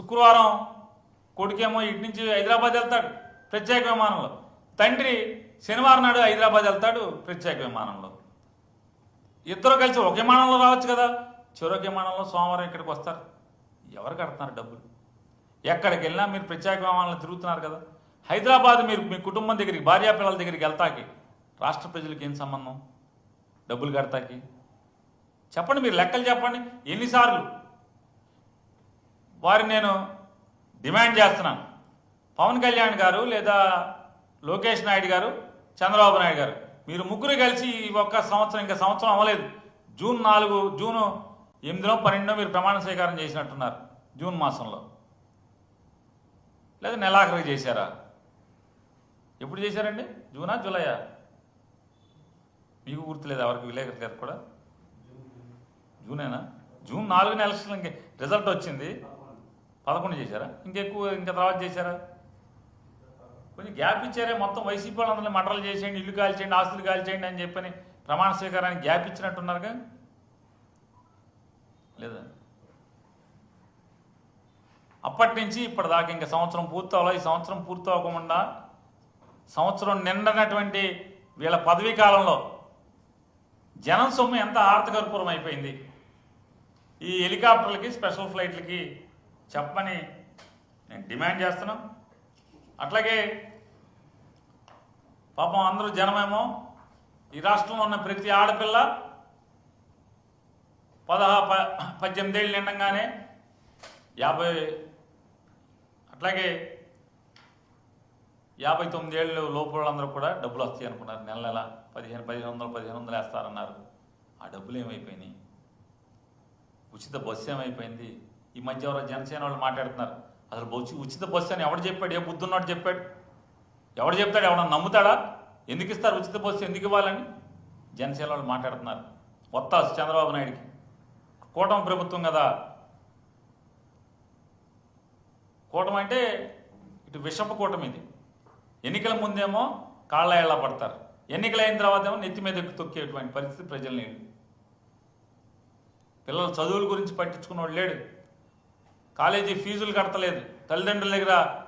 శుక్రవారం కొడుకేమో ఇటు నుంచి హైదరాబాద్ వెళ్తాడు ప్రత్యేక విమానంలో. తండ్రి శనివారం నాడు హైదరాబాద్ వెళ్తాడు ప్రత్యేక విమానంలో. ఇద్దరు కలిసి ఒక విమానంలో రావచ్చు కదా. చెరొక విమానంలో సోమవారం ఇక్కడికి వస్తారు. ఎవరు కడుతున్నారు డబ్బులు? ఎక్కడికి వెళ్ళినా మీరు ప్రత్యేక విమానంలో తిరుగుతున్నారు కదా. హైదరాబాద్ మీరు మీ కుటుంబం దగ్గరికి భార్యా పిల్లల దగ్గరికి వెళ్తాకి. రాష్ట్ర ప్రజలకు ఏం సంబంధం? డబ్బులు కడతాకి? చెప్పండి మీరు లెక్కలు చెప్పండి. ఎన్నిసార్లు? వారిని నేను డిమాండ్ చేస్తున్నాను. పవన్ కళ్యాణ్ గారు లేదా లోకేష్ నాయుడు గారు చంద్రబాబు నాయుడు గారు మీరు ముగ్గురు కలిసి ఈ ఒక్క సంవత్సరం ఇంకా సంవత్సరం అవ్వలేదు. జూన్ నాలుగు జూను ఎనిమిదిలో పన్నెండులో మీరు ప్రమాణ స్వీకారం చేసినట్టున్నారు జూన్ మాసంలో. లేదా నెలాఖరికి చేశారా? ఎప్పుడు చేశారండి? జూనా జూలైయా? మీకు గుర్తులేదు ఎవరికి విలేకరు గారు కూడా? జూనేనా? జూన్ నాలుగున ఎలక్షన్ రిజల్ట్ వచ్చింది. పదకొండు చేశారా? ఇంకెక్కువ ఇంకా తర్వాత చేశారా? కొంచెం గ్యాప్ ఇచ్చారే మొత్తం వైసీపీ వాళ్ళందరినీ మటలు చేసేయండి ఇల్లు కాల్చేయండి ఆస్తులు కాల్చేయండి అని చెప్పని ప్రమాణ స్వీకారానికి గ్యాప్ ఇచ్చినట్టున్నారుగా? లేదా? అప్పటి నుంచి ఇప్పటిదాకా ఇంకా సంవత్సరం పూర్తి ఈ సంవత్సరం పూర్తి అవ్వకుండా సంవత్సరం నిండనటువంటి వీళ్ళ పదవీ కాలంలో జనం సొమ్ము ఎంత ఆర్థకర్పూరం అయిపోయింది ఈ హెలికాప్టర్లకి స్పెషల్ ఫ్లైట్లకి చెప్పని నేను డిమాండ్ చేస్తున్నాం. అట్లాగే పాపం అందరూ జనమేమో ఈ రాష్ట్రంలో ఉన్న ప్రతి ఆడపిల్ల పదహా ప పద్దెనిమిదేళ్ళు నిండంగానే యాభై అట్లాగే యాభై తొమ్మిదేళ్ళు లోపు వాళ్ళందరూ కూడా డబ్బులు వస్తాయి అనుకున్నారు. నెల నెల పదిహేను పదిహేను వందలు పదిహేను వందలు వేస్తారన్నారు. ఆ డబ్బులు ఏమైపోయినాయి? ఉచిత బస్సు ఏమైపోయింది? ఈ మధ్య ఎవరో జనసేన వాళ్ళు మాట్లాడుతున్నారు. అసలు బస్సు ఉచిత బస్సు అని ఎవడు చెప్పాడు? ఏ బుద్ధున్నాడు చెప్పాడు? ఎవడు చెప్తాడు? ఎవడన్నా నమ్ముతాడా? ఎందుకు ఇస్తారు ఉచిత బస్సు? ఎందుకు ఇవ్వాలని? జనసేన వాళ్ళు మాట్లాడుతున్నారు. వత్తాసు చంద్రబాబు నాయుడికి. కూటమి ప్రభుత్వం కదా. కూటమి అంటే ఇటు విషపు కూటమి ఇది. ఎన్నికల ముందేమో కాళ్ళ ఏళ్ళ పడతారు. ఎన్నికలు అయిన తర్వాత ఏమో నెత్తి మీద ఎక్కు తొక్కేటువంటి పరిస్థితి ప్రజలు లేడు పిల్లల చదువుల గురించి పట్టించుకున్నవాడు లేడు. కాలేజీ ఫీజులు కడతలేదు. తల్లిదండ్రుల దగ్గర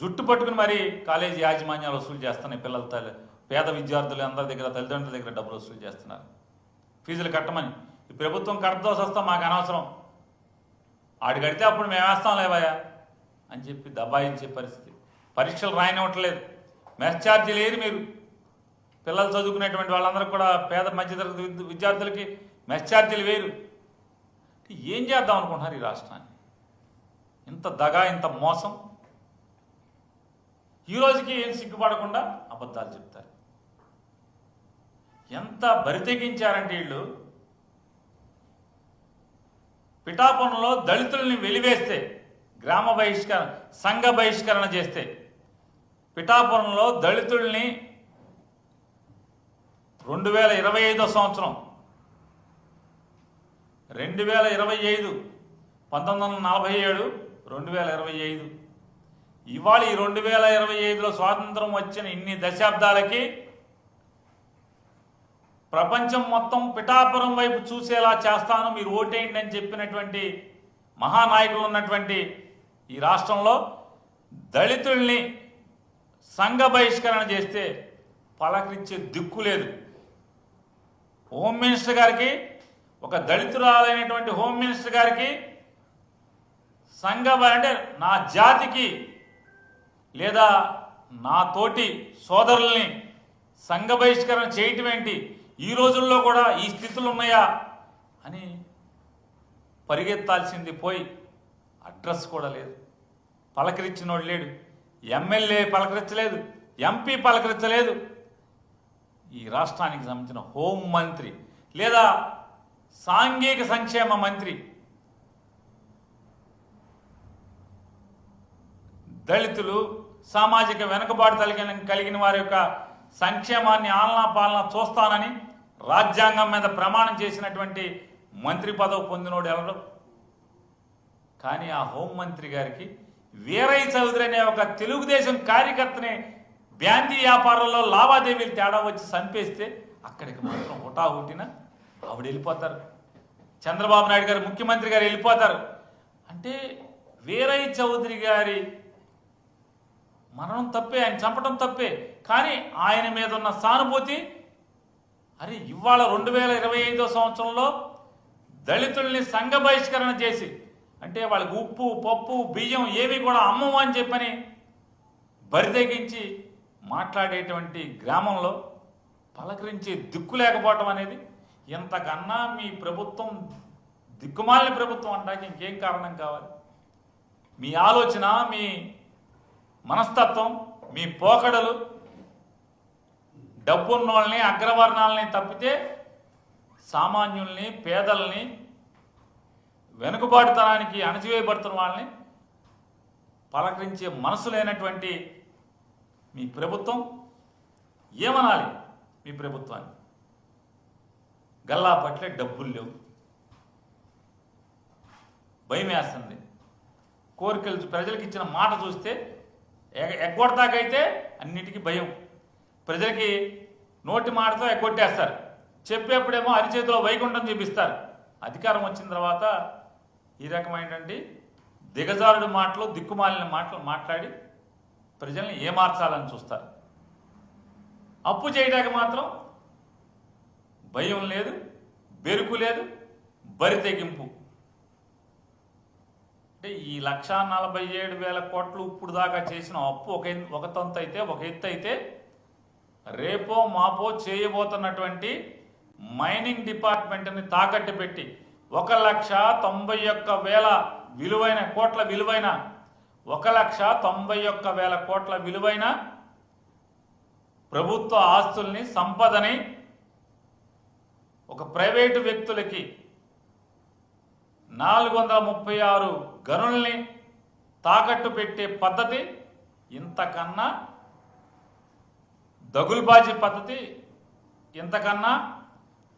జుట్టు పట్టుకుని మరీ కాలేజీ యాజమాన్యాలు వసూలు చేస్తున్నాయి. పిల్లల తల్లి పేద విద్యార్థులు అందరి దగ్గర తల్లిదండ్రుల దగ్గర డబ్బులు వసూలు చేస్తున్నారు. ఫీజులు కట్టమని. ఈ ప్రభుత్వం కట్టతో వస్తాం మాకు అనవసరం. ఆడు కడితే అప్పుడు మేము వేస్తాం లేవయ్యా అని చెప్పి దబాయించే పరిస్థితి. పరీక్షలు రాయనివ్వట్లేదు. మెస్ ఛార్జీ లేదు మీరు. పిల్లలు చదువుకునేటువంటి వాళ్ళందరూ కూడా పేద మధ్యతరగతి విద్యార్థులకి మెస్ ఛార్జీలు వేరు ఏం చేద్దాం అనుకుంటున్నారు ఈ రాష్ట్రాన్ని? ఇంత దగా ఇంత మోసం? ఈ రోజుకి ఏం సిగ్గుపడకుండా అబద్ధాలు చెప్తారు. ఎంత బరితెగించారంటే వీళ్ళు? పిఠాపురంలో దళితుల్ని వెలివేస్తే గ్రామ బహిష్కరణ సంఘ బహిష్కరణ చేస్తే పిఠాపురంలో దళితుల్ని రెండు వేల ఇరవై ఐదో సంవత్సరం రెండు వేల ఇరవై ఐదు పంతొమ్మిది వందల నలభై ఏడు రెండు వేల ఇరవై ఐదు. ఇవాళ ఈ రెండు వేల ఇరవై ఐదులో స్వాతంత్రం వచ్చిన ఇన్ని దశాబ్దాలకి ప్రపంచం మొత్తం పిఠాపురం వైపు చూసేలా చేస్తాను మీరు ఓటేయండి అని చెప్పినటువంటి మహానాయకులు ఉన్నటువంటి ఈ రాష్ట్రంలో దళితుల్ని సంఘ బహిష్కరణ చేస్తే పలకరించే దిక్కు లేదు. హోమ్ మినిస్టర్ గారికి ఒక దళితురాలైనటువంటి హోమ్ మినిస్టర్ గారికి సంఘ అంటే నా జాతికి లేదా నా తోటి సోదరుల్ని సంఘ బహిష్కరణ చేయటం ఏంటి? ఈ రోజుల్లో కూడా ఈ స్థితులు ఉన్నాయా? అని పరిగెత్తాల్సింది పోయి అడ్రస్ కూడా లేదు. పలకరించినోడు లేడు. ఎమ్మెల్యే పలకరించలేదు. ఎంపీ పలకరించలేదు. ఈ రాష్ట్రానికి సంబంధించిన హోం మంత్రి లేదా సాంఘిక సంక్షేమ మంత్రి దళితులు సామాజిక వెనుకబాటు కలిగిన కలిగిన వారి యొక్క సంక్షేమాన్ని ఆలనా పాలన చూస్తానని రాజ్యాంగం మీద ప్రమాణం చేసినటువంటి మంత్రి పదవి పొందినోడు ఎవరు? కానీ ఆ హోంమంత్రి గారికి వీరయ్య చౌదరి అనే ఒక తెలుగుదేశం కార్యకర్తని బ్యాందీ వ్యాపారంలో లావాదేవీలు తేడా వచ్చి చంపేస్తే అక్కడికి మాత్రం హుటాహుటిన ఆవిడ వెళ్ళిపోతారు. చంద్రబాబు నాయుడు గారు ముఖ్యమంత్రి గారు వెళ్ళిపోతారు. అంటే వీరయ్య చౌదరి గారి మరణం తప్పే ఆయన చంపడం తప్పే. కానీ ఆయన మీద ఉన్న సానుభూతి అరే ఇవాళ రెండు వేల ఇరవై ఐదో సంవత్సరంలో దళితుల్ని సంఘ బహిష్కరణ చేసి అంటే వాళ్ళకి ఉప్పు పప్పు బియ్యం ఏవి కూడా అమ్మము అని చెప్పని బరితెగించి మాట్లాడేటువంటి గ్రామంలో పలకరించే దిక్కు లేకపోవటం అనేది ఇంతకన్నా మీ ప్రభుత్వం దిక్కుమాలిన ప్రభుత్వం అంటాక ఇంకేం కారణం కావాలి? మీ ఆలోచన మీ మనస్తత్వం మీ పోకడలు డబ్బున్నోళ్ళని అగ్రవర్ణాలని తప్పితే సామాన్యుల్ని పేదల్ని వెనుకబాటుతనానికి అణచివేయబడుతున్న వాళ్ళని పలకరించే మనసు లేనటువంటి మీ ప్రభుత్వం ఏమనాలి మీ ప్రభుత్వాన్ని గల్లా పట్లే డబ్బులు లేవు. భయం వేస్తుంది. కోరికలు ప్రజలకు ఇచ్చిన మాట చూస్తే ఎగ- ఎగ్గొడతాకైతే అన్నిటికీ భయం. ప్రజలకి నోటి మాటతో ఎగ్గొట్టేస్తారు. చెప్పేప్పుడేమో అరిచేతిలో వైకుంఠం చూపిస్తారు. అధికారం వచ్చిన తర్వాత ఈ రకమైనటువంటి దిగజారుడు మాటలు దిక్కుమాలిన మాటలు మాట్లాడి ప్రజల్ని ఏమార్చాలని చూస్తారు. అప్పు చేయడానికి మాత్రం భయం లేదు బెరుకు లేదు బరి తెగింపు. అంటే ఈ లక్ష నలభై ఏడు వేల కోట్లు ఇప్పుడు దాకా చేసిన అప్పు ఒక ఒక తంతు అయితే ఒక ఎత్తు అయితే రేపో మాపో చేయబోతున్నటువంటి మైనింగ్ డిపార్ట్మెంట్ని తాకట్టు పెట్టి ఒక లక్ష తొంభై ఒక్క వేల విలువైన కోట్ల విలువైన ఒక లక్ష తొంభై ఒక్క వేల కోట్ల విలువైన ప్రభుత్వ ఆస్తుల్ని సంపదని ఒక ప్రైవేటు వ్యక్తులకి నాలుగు వందల ముప్పై ఆరు గనుల్ని తాకట్టు పెట్టే పద్ధతి ఇంతకన్నా దగులుబాజీ పద్ధతి ఇంతకన్నా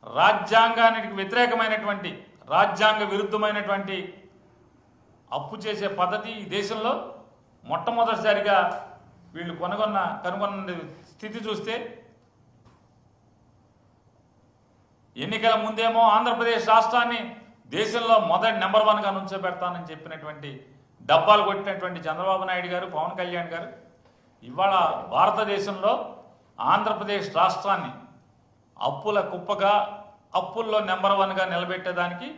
రాజ్యాంగానికి వ్యతిరేకమైనటువంటి రాజ్యాంగ విరుద్ధమైనటువంటి అప్పు చేసే పద్ధతి ఈ దేశంలో మొట్టమొదటిసారిగా వీళ్ళు కొనగొన్న కనుగొన్న స్థితి చూస్తే ఎన్నికల ముందేమో ఆంధ్రప్రదేశ్ రాష్ట్రాన్ని దేశంలో మొదటి నెంబర్ వన్గా నుంచోబెడతానని చెప్పినటువంటి డబ్బాలు కొట్టినటువంటి చంద్రబాబు నాయుడు గారు పవన్ కళ్యాణ్ గారు ఇవాళ భారతదేశంలో ఆంధ్రప్రదేశ్ రాష్ట్రాన్ని అప్పుల కుప్పగా అప్పుల్లో నెంబర్ వన్గా నిలబెట్టేదానికి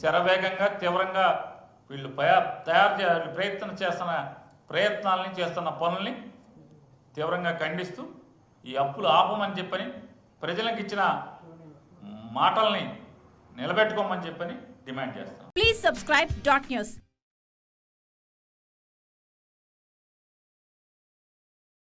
శరవేగంగా తీవ్రంగా వీళ్ళు పయా- తయారు చే ప్రయత్నం చేస్తున్న ప్రయత్నాలని చేస్తున్న పనుల్ని తీవ్రంగా ఖండిస్తూ ఈ అప్పులు ఆపమని చెప్పని ప్రజలకు ఇచ్చిన మాటల్ని నిలబెట్టుకోమని చెప్పని డిమాండ్ చేస్తాం ప్లీజ్ సబ్స్క్రైబ్ డాట్ న్యూస్